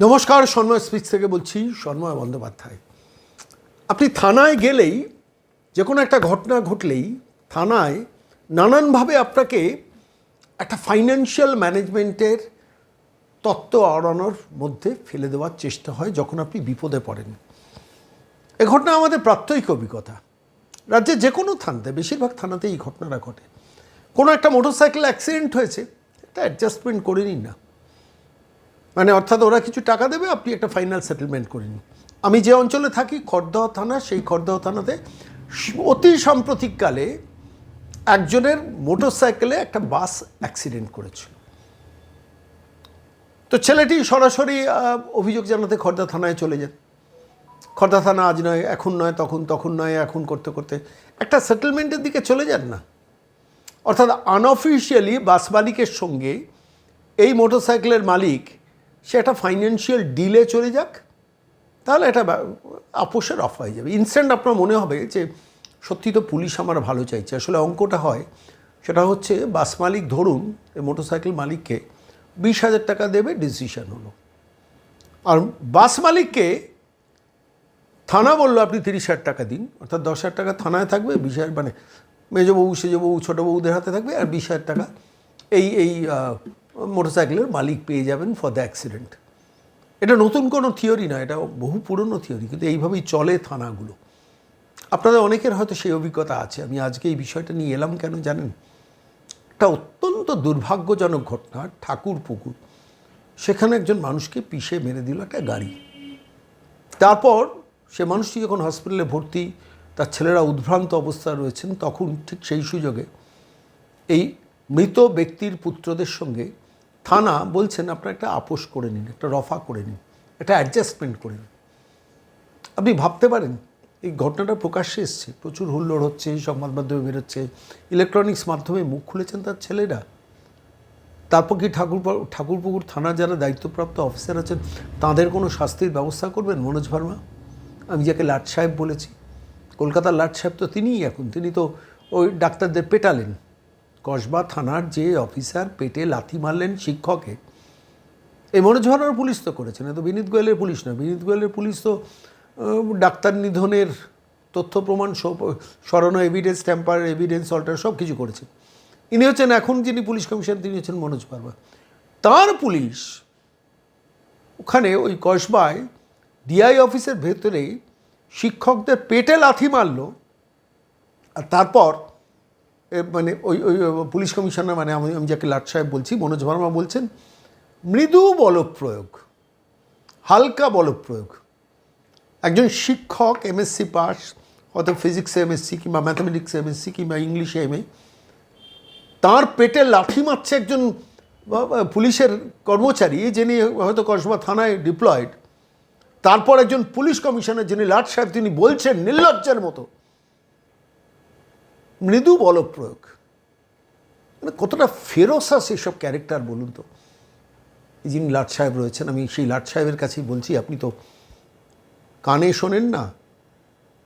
নমস্কার, সন্ময় স্পিচ থেকে বলছি সন্ময় বন্দ্যোপাধ্যায়। আপনি থানায় গেলেই যে কোনো একটা ঘটনা ঘটলেই থানায় নানানভাবে আপনাকে একটা ফাইন্যান্সিয়াল ম্যানেজমেন্টের তত্ত্ব আড়ানোর মধ্যে ফেলে দেওয়ার চেষ্টা হয় যখন আপনি বিপদে পড়েন। এ ঘটনা আমাদের প্রাত্যহিক অভিজ্ঞতা। রাজ্যে যে কোনো থানাতে, বেশিরভাগ থানাতে এই ঘটনাটা ঘটে। কোনো একটা মোটরসাইকেল অ্যাক্সিডেন্ট হয়েছে, এটা অ্যাডজাস্টমেন্ট করে নিন না। মানে অর্থাৎ ওরা কিছু টাকা দেবে, আপনি একটা ফাইনাল সেটেলমেন্ট করে নিন। আমি যে অঞ্চলে থাকি, খড়দহ থানা, সেই খড়দহ থানাতে অতি সাম্প্রতিককালে একজনের মোটর সাইকেলে একটা বাস অ্যাক্সিডেন্ট করেছিল। তো ছেলেটি সরাসরি অভিযোগ জানাতে খড়দা থানায় চলে যান খড়দা থানা আজ নয়, এখন নয়, তখন তখন নয়, এখন করতে করতে। একটা সেটেলমেন্টের দিকে চলে যান না। অর্থাৎ আনঅফিসিয়ালি বাস মালিকের সঙ্গে এই মোটরসাইকেলের মালিক সে একটা ফাইন্যান্সিয়াল ডিলে চলে যাক, তাহলে এটা আপোষের অফ হয়ে যাবে। ইনস্ট্যান্ট আপনার মনে হবে যে, সত্যি তো পুলিশ আমার ভালো চাইছে। আসলে অঙ্কটা হয়, সেটা হচ্ছে বাস মালিক ধরুন, এই মোটরসাইকেল মালিককে বিশ হাজার টাকা দেবে ডিসিশন হলো। আর বাস মালিককে থানা বলল, আপনি তিরিশ হাজার টাকা দিন। অর্থাৎ দশ হাজার টাকা থানায় থাকবে, বিশ হাজার মানে মেজবউ সেজবউ ছোটো বউদের হাতে থাকবে, আর বিশ হাজার টাকা এই এই মোটরসাইকেলের মালিক পেয়ে যাবেন ফর দ্য অ্যাক্সিডেন্ট এটা নতুন কোনো থিওরি না, এটা বহু পুরনো থিওরি কিন্তু এইভাবেই চলে থানাগুলো। আপনাদের অনেকের হয়তো সেই অভিজ্ঞতা আছে, আমি আজকে এই বিষয়টা নিয়ে এলাম কেন জানেন? একটা অত্যন্ত দুর্ভাগ্যজনক ঘটনা ঠাকুর পুকুর সেখানে একজন মানুষকে পিষে মেরে দিল একটা গাড়ি। তারপর সে মানুষটি যখন হসপিটালে ভর্তি, তার ছেলেরা উদ্ভ্রান্ত অবস্থায় রয়েছেন, তখন ঠিক সেই সুযোগে এই মৃত ব্যক্তির পুত্রদের সঙ্গে থানা বলছেন, আপনারা একটা আপোষ করে নিন, একটা রফা করে নিন, একটা অ্যাডজাস্টমেন্ট করে নিন। আপনি ভাবতে পারেন, এই ঘটনাটা প্রকাশ্যে এসছে, প্রচুর হুল্লোড় হচ্ছে, সংবাদ মাধ্যমে বেরোচ্ছে ইলেকট্রনিক্স মাধ্যমে মুখ খুলেছেন তার ছেলেরা। তারপর কি ঠাকুর ঠাকুরপুকুর থানা যারা দায়িত্বপ্রাপ্ত অফিসার আছেন, তাদের কোনো শাস্তির ব্যবস্থা করবেন মনোজ ভার্মা? আমি যাকে লাট সাহেব বলেছি, কলকাতার লাট সাহেব তো তিনিই এখন, তিনি তো ওই ডাক্তারদের পেটালেন। কসবা থানার যে অফিসার পেটে লাথি মারলেন শিক্ষকে, এই মনোজ পুলিশ তো করেছেন। এ তো বিনীত গোয়েলের পুলিশ না বিনীত গোয়েলের পুলিশ তো ডাক্তার নিধনের তথ্য প্রমাণ সরানো এভিডেন্স ট্যাম্পার এভিডেন্স অল্টার সব কিছু করেছে ইনি হচ্ছেন এখন যিনি পুলিশ কমিশন তিনি হচ্ছেন মনোজ ভার্মা তার পুলিশ ওখানে ওই কসবায় ডিআই অফিসের ভেতরে শিক্ষকদের পেটে লাথি মারল, আর তারপর মানে ওই ওই পুলিশ কমিশনার মানে আমি আমি যাকে লাট সাহেব বলছি, মনোজ ভার্মা বলছেন, মৃদু বলপ্রয়োগ, হালকা বলপ্রয়োগ। একজন শিক্ষক এমএসসি পাস, হয়তো ফিজিক্সে এমএসসি কিংবা ম্যাথামেটিক্সে এমএসসি কিংবা ইংলিশে এমএ তার পেটে লাঠি মারছে একজন পুলিশের কর্মচারী, যিনি হয়তো কসবা থানায় ডিপ্লয়েড তারপর একজন পুলিশ কমিশনার, যিনি লাট সাহেব, তিনি বলছেন নির্লজ্জের মতো মৃদু বলপ্রয়োগ। মানে কতটা ফেরোসাস এসব ক্যারেক্টার বলুন তো? যিনি লাট সাহেব রয়েছেন, আমি সেই লাট সাহেবের কাছেই বলছি, আপনি তো কানে শোনেন না,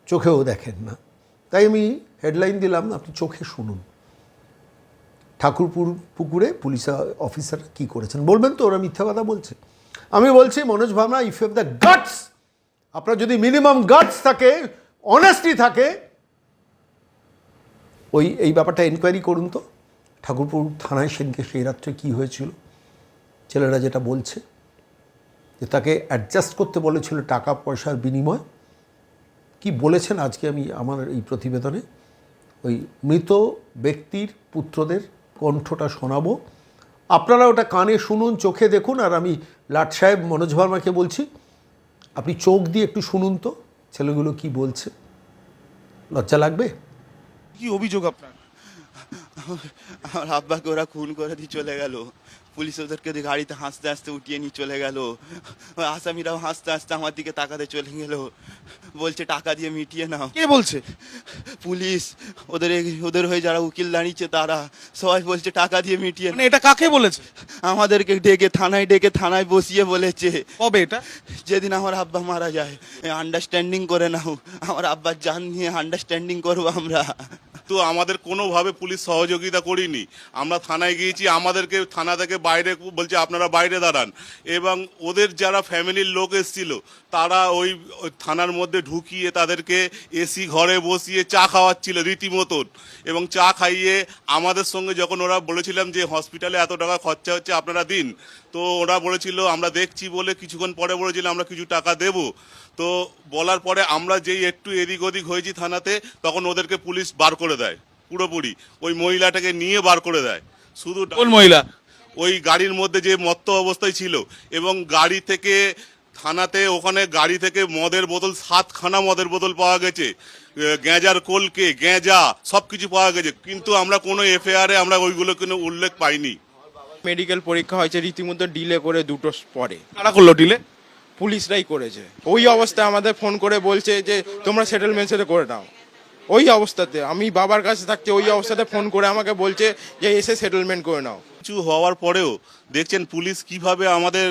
চোখেও দেখেন না। তাই আমি হেডলাইন দিলাম, আপনি চোখে শুনুন। ঠাকুরপুর পুকুরে পুলিশ অফিসার কি করেছেন? বলবেন তো, ওরা মিথ্যা কথা বলছে। আমি বলছি, মনোজ ভাবনা ইফ ইউ দ্য গাটস আপনার যদি মিনিমাম গাটস থাকে অনেস্টি থাকে ওই, এই ব্যাপারটা এনকোয়ারি করুন তো। ঠাকুরপুর থানায় সেদিনকে সেই রাত্রে কী হয়েছিল? ছেলেরা যেটা বলছে, যে তাকে অ্যাডজাস্ট করতে বলেছিল টাকা পয়সার বিনিময়। কি বলেছেন আজকে আমি, আমার এই প্রতিবেদনে? ওই, মৃত ব্যক্তির পুত্রদের কণ্ঠটা শোনাবো। আপনারা ওটা কানে শুনুন, চোখে দেখুন, আর আমি লাট সাহেব মনোজ ভার্মাকে বলছি, আপনি চোখ দিয়ে একটু শুনুন তো, ছেলেগুলো কি বলছে। লজ্জা লাগবে? কি অভিযোগ আপনার? আমার আব্বাকে ওরা খুন করে দিয়ে চলে গেল। পুলিশ ওদেরকে গাড়িতে হাসতে হাসতে উঠিয়ে নিয়ে চলে গেল। আসামিরাও হাসতে হাসতে আমার দিকে তাকাতে চলে গেল। বলছে টাকা দিয়ে মিটিয়ে নাও। কে বলছে? পুলিশ। ওদের ওদের হয়ে যারা উকিল দাঁড়িয়েছে তারা সবাই বলছে টাকা দিয়ে মিটিয়ে মানে এটা কাকে বলেছে? আমাদেরকে ডেকে থানায় ডেকে থানায় বসিয়ে বলেছে। কবে এটা? যেদিন আমার আব্বা মারা যায় আন্ডারস্ট্যান্ডিং করে নাও। আমার আব্বার জান নিয়ে আন্ডারস্ট্যান্ডিং করব আমরা। কিন্তু আমাদের কোনোভাবে পুলিশ সহযোগিতা করিনি। আমরা থানায় গিয়েছি, আমাদেরকে থানা থেকে বাইরে বলছে, আপনারা বাইরে দাঁড়ান। এবং ওদের যারা ফ্যামিলির লোক এসেছিল, তারা ওই থানার মধ্যে ঢুকিয়ে তাদেরকে এসি ঘরে বসিয়ে চা খাওয়াচ্ছিল রীতিমতন। এবং চা খাইয়ে আমাদের সঙ্গে যখন ওরা বলেছিলাম যে, হসপিটালে এত টাকা খরচা হচ্ছে, আপনারা দিন। তো ওরা বলেছিল আমরা দেখছি বলে কিছুক্ষণ পরে বলেছিল আমরা কিছু টাকা দেব। তো বলার পরে আমরা যেই একটু এদিক ওদিক হয়েছি থানাতে তখন ওদেরকে পুলিশ বার করে দেয় পুরোপুরি। ওই মহিলাটাকে নিয়ে বার করে দেয়। শুধু কোন মহিলা? ওই গাড়ির মধ্যে যে মত্ত অবস্থায় ছিল এবং গাড়ি থেকে থানাতে ওখানে গাড়ি থেকে মদের বোতল সাতখানা মদের বোতল পাওয়া গেছে গ্যাঁজার কলকে গেঁজা সব কিছু পাওয়া গেছে। কিন্তু আমরা কোনো এফআইআরে আমরা ওইগুলো কোনো উল্লেখ পাইনি। মেডিকেল পরীক্ষা হয়েছে রীতিমতো ডিলে করে দুটো পরে। কারা করল ডিলে পুলিশরাই করেছে। ওই অবস্থায় আমাদের ফোন করে বলছে যে তোমরা সেটেলমেন্ট সেটে করে নাও। ওই অবস্থাতে আমি বাবার কাছে থাকতে ওই অবস্থাতে ফোন করে আমাকে বলছে যে এসে সেটেলমেন্ট করে নাও। কিছু হওয়ার পরেও দেখছেন পুলিশ কীভাবে আমাদের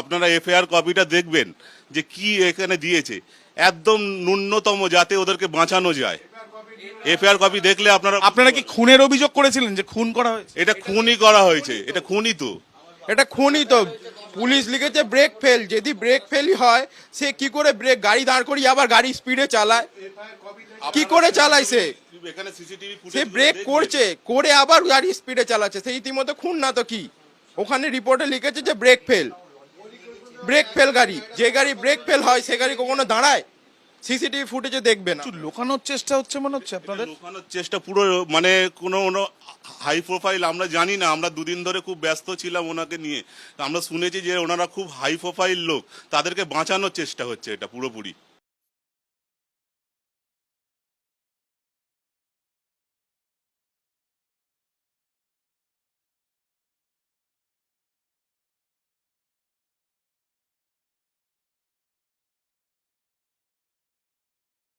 আপনারা এফআইআর কপিটা দেখবেন যে কি এখানে দিয়েছে। একদম ন্যূনতম যাতে ওদেরকে বাঁচানো যায়। এফআইআর কপি দেখলে আপনারা আপনারা কি খুনের অভিযোগ করেছিলেন যে খুন করা হয়েছে? এটা খুনই করা হয়েছে এটা খুনই তো। এটা খুনই তো। পুলিশ লিখেছে ব্রেক ফেল যদি ব্রেক ফেলই হয় সে কি করে ব্রেক গাড়ি দাঁড় করিয়ে আবার গাড়ি স্পিডে চালায়? কি করে চালায় সে? এখানে সিসিটিভি সে ব্রেক করছে করে আবার গাড়ি স্পিডে চালাচ্ছে। সে ইতিমধ্যে খুন না তো কি? ওখানে রিপোর্টে লিখেছে যে ব্রেক ফেল। ব্রেক ফেল গাড়ি। যে গাড়ি ব্রেক ফেল হয় সে গাড়ি কখনো দাঁড়ায়? সিসিটিভি ফুটেজে দেখবে না। কিছু লোকানোর চেষ্টা হচ্ছে মনে হচ্ছে আপনাদের? লুকানোর চেষ্টা পুরো মানে কোনো হাই প্রোফাইল আমরা জানি না। আমরা দুদিন ধরে খুব ব্যস্ত ছিলাম ওনাকে নিয়ে। আমরা শুনেছি যে ওনারা খুব হাই প্রোফাইল লোক। তাদেরকে বাঁচানোর চেষ্টা হচ্ছে এটা পুরোপুরি।